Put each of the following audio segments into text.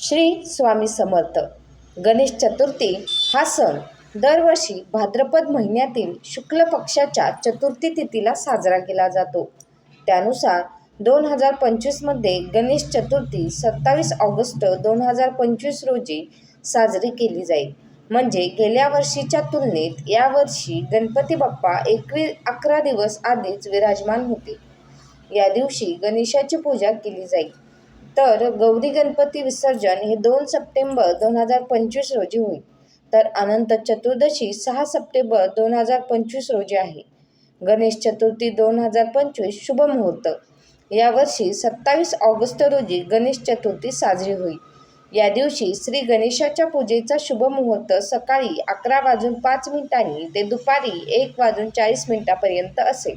श्री स्वामी समर्थ. गणेश चतुर्थी हा सण दरवर्षी भाद्रपद महिन्यातील शुक्ल पक्षाच्या चतुर्थी तिथीला साजरा केला जातो. त्यानुसार दोन हजार पंचवीसमध्ये गणेश चतुर्थी सत्तावीस ऑगस्ट दोन हजार पंचवीस रोजी साजरी केली जाईल. म्हणजे गेल्या वर्षीच्या तुलनेत यावर्षी गणपती बाप्पा एकवीस अकरा दिवस आधीच विराजमान होते या दिवशी गणेशाची पूजा केली जाईल. तर गौरी गणपती विसर्जन हे दोन सप्टेंबर दोन हजार पंचवीस रोजी होईल. तर अनंत चतुर्दशी सहा सप्टेंबर दोन हजार पंचवीस रोजी आहे. गणेश चतुर्थी दोन हजार पंचवीस शुभ मुहूर्त. यावर्षी सत्तावीस ऑगस्ट रोजी गणेश चतुर्थी साजरी होईल. या दिवशी श्री गणेशाच्या पूजेचा शुभ मुहूर्त सकाळी अकरा वाजून पाच मिनिटांनी ते दुपारी एक वाजून चाळीस मिनिटापर्यंत असेल.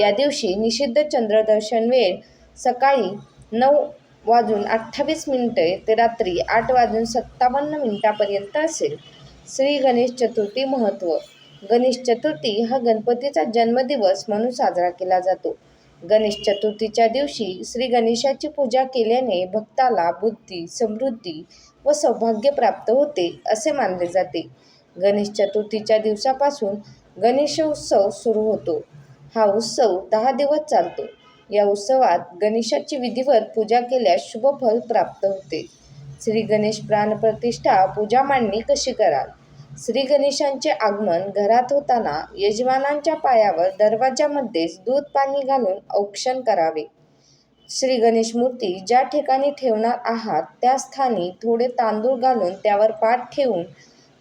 या दिवशी निषिद्ध चंद्रदर्शन वेळ सकाळी नऊ वाजून अठ्ठावीस मिनिटे ते रात्री आठ वाजून सत्तावन्न मिनिटापर्यंत असेल. श्री गणेश चतुर्थी महत्त्व. गणेश चतुर्थी हा गणपतीचा जन्मदिवस म्हणून साजरा केला जातो. गणेश चतुर्थीच्या दिवशी श्री गणेशाची पूजा केल्याने भक्ताला बुद्धी समृद्धी व सौभाग्य प्राप्त होते असे मानले जाते. गणेश चतुर्थीच्या दिवसापासून गणेशोत्सव सुरू होतो. हा उत्सव दहा दिवस चालतो. या उत्सवात गणेशाची विधिवत पूजा केल्यास शुभ फल प्राप्त होते. श्री गणेश प्राणप्रतिष्ठा पूजा मांडणी कशी कराल? श्री गणेशांचे आगमन घरात होताना यजमानांच्या पायावर दरवाजामध्येच दूध पाणी घालून औक्षण करावे. श्री गणेश मूर्ती ज्या ठिकाणी ठेवणार आहात त्या स्थानी थोडे तांदूळ घालून त्यावर पाठ ठेवून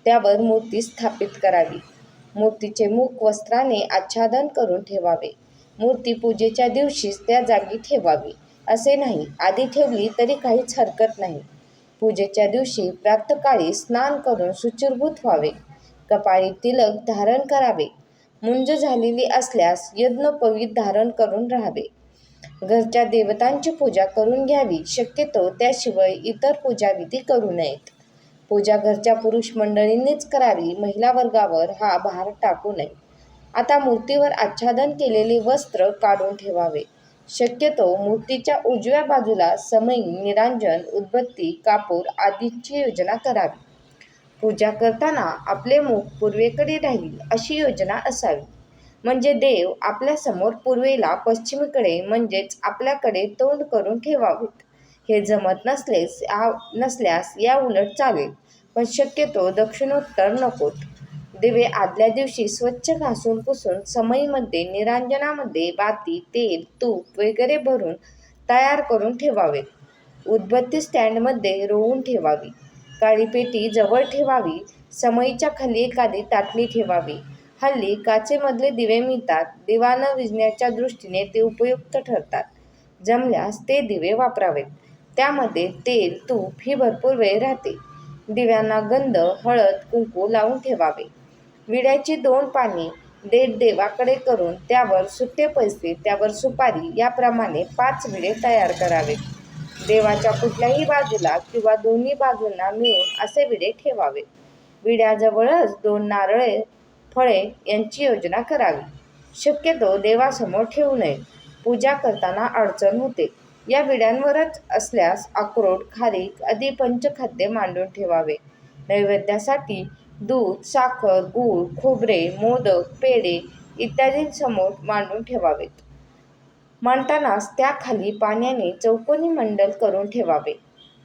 त्यावर मूर्ती स्थापित करावी. मूर्तीचे मुख वस्त्राने आच्छादन करून ठेवावे. मूर्ती पूजेच्या दिवशीच त्या जागी ठेवावी. असे नाही आधी ठेवली तरी काहीच हरकत नाही. पूजेच्या दिवशी प्रातकाळी स्नान करून सुचिरभूत व्हावे. कपाळी तिलक धारण करावे. मुंज झालेली असल्यास यज्ञोपवीत धारण करून राहावे. घरच्या देवतांची पूजा करून घ्यावी शक्यतो त्याशिवाय इतर पूजाविधी करू नयेत. पूजा घरच्या पुरुष मंडळींनीच करावी महिला वर्गावर हा भार टाकू नये. आता मूर्तीवर आच्छादन केलेले वस्त्र काढून ठेवावे. शक्यतो मूर्तीच्या उजव्या बाजूला समई निरांजन उदबत्ती कापूर आदींची योजना करावी. पूजा करताना आपले मुख पूर्वेकडे राहील अशी योजना असावी. म्हणजे देव आपल्यासमोर पूर्वेला पश्चिमेकडे म्हणजेच आपल्याकडे तोंड करून ठेवावेत. हे जमत नसलेस नसल्यास या उलट चालेल. पण शक्यतो दक्षिणोत्तर नकोत. दिवे आदल्या दिवशी स्वच्छ घासून पुसून समईमध्ये निरांजनामध्ये बाती तेल तूप वगैरे भरून तयार करून ठेवावेत उदबत्ती स्टँडमध्ये रोवून ठेवावी. काळी पेटी जवळ ठेवावी. समईच्या खाली एखादी ताटली ठेवावी. हल्ली काचेमधले दिवे मिळतात. दिवा न विजण्याच्या दृष्टीने ते उपयुक्त ठरतात. जमल्यास ते दिवे वापरावेत. त्यामध्ये तेल तूप ही भरपूर वेळ राहते. दिव्यांना गंध हळद कुंकू लावून ठेवावे. विड्याची दोन पाने देठ देवाकडे करून त्यावर सुट्टे पैसे त्यावर सुपारी याप्रमाणे पाच विडे तयार करावेत देवाच्या कुठल्याही बाजूला किंवा दोन्ही बाजूंना मिळून असे विडे ठेवावे. विड्याजवळच दोन नारळे फळे यांची योजना करावी. शक्यतो देवासमोर ठेवू नये. पूजा करताना अडचण होते. या विड्यांवरच असल्यास अक्रोड खारीक आदी पंचखाद्य मांडून ठेवावे. नैवेद्यासाठी दूध साखर गूळ खोबरे मोदक पेढे इत्यादींसमोर मांडून ठेवावेत. मांडतानाच त्याखाली पाण्याने चौकोनी मंडल करून ठेवावे.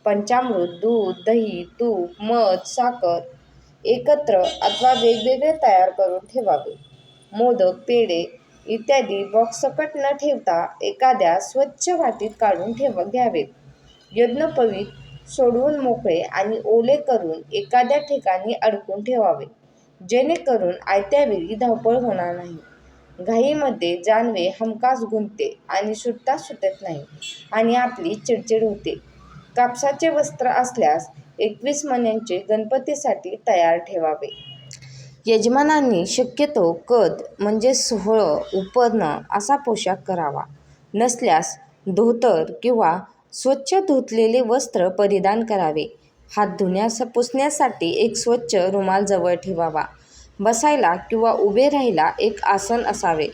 पंचामृत दूध दही तूप मध साखर एकत्र अथवा वेगवेगळे तयार करून ठेवावे. मोदक पेढे इत्यादी बॉक्सकट न ठेवता एखाद्या स्वच्छ वाटीत काढून ठेव घ्यावेत. यज्ञोपवीत सोडवून मोकळे आणि ओले करून एखाद्या ठिकाणी अडकून ठेवावे. जेणेकरून आयत्यावेळी धावपळ होणार नाही. घाईमध्ये जानवे हमखास गुंतते आणि सुटता सुटत नाही आणि आपली चिडचिड होते. कापसाचे वस्त्र असल्यास एकवीस मण्यांचे गणपतीसाठी तयार ठेवावे. यजमानांनी शक्यतो कद म्हणजे सोहळं उपरणं असा पोशाख करावा. नसल्यास धोतर किंवा स्वच्छ धुतलेले वस्त्र परिधान करावे. हात धुण्यास पुसण्यासाठी एक स्वच्छ रुमाल जवळ ठेवावा. बसायला किंवा उभे राहायला एक आसन असावे.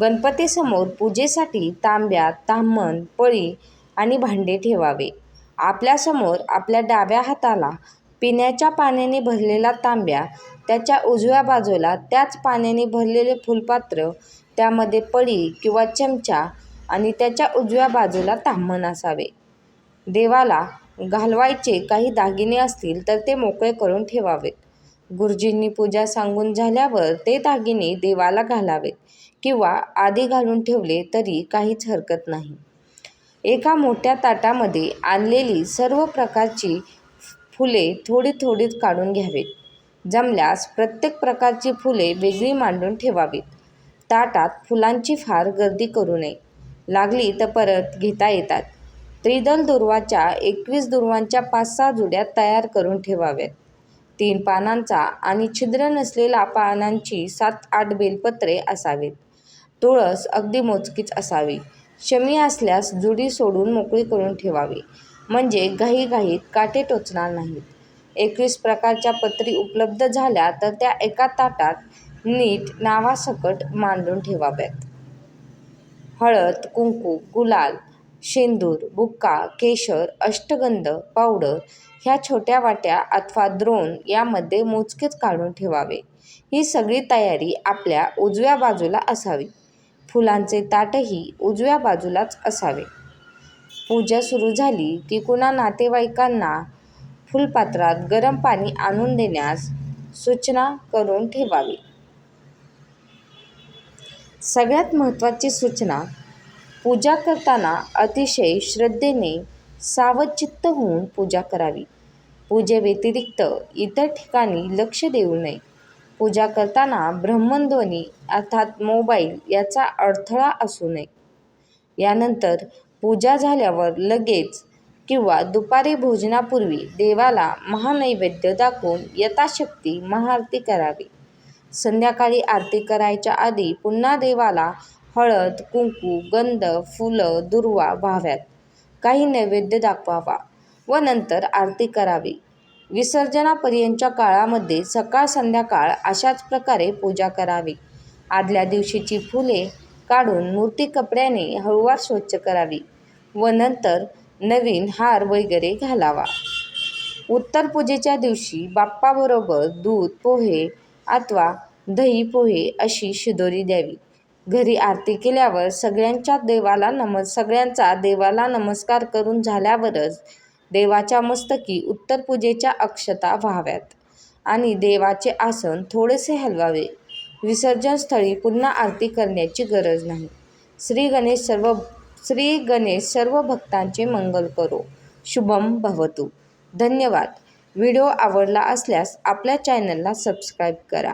गणपतीसमोर पूजेसाठी तांब्या ताम्हण पळी आणि भांडे ठेवावे. आपल्यासमोर आपल्या डाव्या हाताला पिण्याच्या पाण्याने भरलेला तांब्या त्याच्या उजव्या बाजूला त्याच पाण्याने भरलेले फुलपात्र त्यामध्ये पळी किंवा चमचा आणि त्याच्या उजव्या बाजूला ताम्हण असावे. देवाला घालवायचे काही दागिने असतील तर ते मोकळे करून ठेवावेत गुरुजींनी पूजा सांगून झाल्यावर ते दागिने देवाला घालावेत किंवा आधी घालून ठेवले तरी काहीच हरकत नाही. एका मोठ्या ताटामध्ये आणलेली सर्व प्रकारची फुले थोडी थोडीच काढून घ्यावीत. जमल्यास प्रत्येक प्रकारची फुले वेगळी मांडून ठेवावीत. ताटात फुलांची फार गर्दी करू नये. लागली तर परत घेता येतात. त्रिदल दुर्वाच्या एकवीस दुर्वांच्या पाच सहा जुड्या तयार करून ठेवाव्यात. तीन पानांचा आणि छिद्र नसलेल्या पानांची सात आठ बेलपत्रे असावीत. तुळस अगदी मोजकीच असावी. शमी असल्यास जुडी सोडून मोकळी करून ठेवावी. म्हणजे घाईघाईत काटे टोचणार नाहीत. एकवीस प्रकारच्या पत्री उपलब्ध झाल्या तर त्या एका ताटात नीट नावासकट मांडून ठेवाव्यात. हळद कुंकू गुलाल शेंदूर बुक्का केशर अष्टगंध पावडर ह्या छोट्या वाट्या अथवा द्रोण यामध्ये मोजकेच काढून ठेवावे. ही सगळी तयारी आपल्या उजव्या बाजूला असावी. फुलांचे ताटही उजव्या बाजूलाच असावे. पूजा सुरू झाली की कुणा नातेवाईकांना फुलपात्रात गरम पाणी आणून देण्यास सूचना करून ठेवावी. सगळ्यात महत्त्वाची सूचना पूजा करताना अतिशय श्रद्धेने सावधचित्त होऊन पूजा करावी. पूजेव्यतिरिक्त इतर ठिकाणी लक्ष देऊ नये. पूजा करताना ब्रह्मध्वनी अर्थात मोबाईल याचा अडथळा असू नये. यानंतर पूजा झाल्यावर लगेच किंवा दुपारी भोजनापूर्वी देवाला महानैवेद्य दाखवून यथाशक्ती महाआरती करावी. संध्याकाळी आरती करायच्या आधी पुन्हा देवाला हळद कुंकू गंध फुलं दुर्वा व्हाव्यात. काही नैवेद्य दाखवावा व नंतर आरती करावी. विसर्जनापर्यंतच्या काळामध्ये सकाळ संध्याकाळ अशाच प्रकारे पूजा करावी. आदल्या दिवशीची फुले काढून मूर्ती कपड्याने हळूवार स्वच्छ करावी व नंतर नवीन हार वगैरे घालावा. उत्तर पूजेच्या दिवशी बाप्पाबरोबर दूध पोहे अथवा दही पोहे अशी शिदोरी द्यावी. घरी आरती केल्यावर सगळ्यांच्या देवाला नम सगळ्यांचा देवाला नमस्कार करून झाल्यावरच देवाच्या मस्तकी उत्तर पूजेच्या अक्षता व्हाव्यात आणि देवाचे आसन थोडेसे हलवावे. विसर्जनस्थळी पुन्हा आरती करण्याची गरज नाही. श्री गणेश सर्व श्री गणेश सर्व भक्तांचे मंगल करो. शुभम भवतु. धन्यवाद. व्हिडिओ आवडला असल्यास आपल्या चॅनलला सबस्क्राईब करा.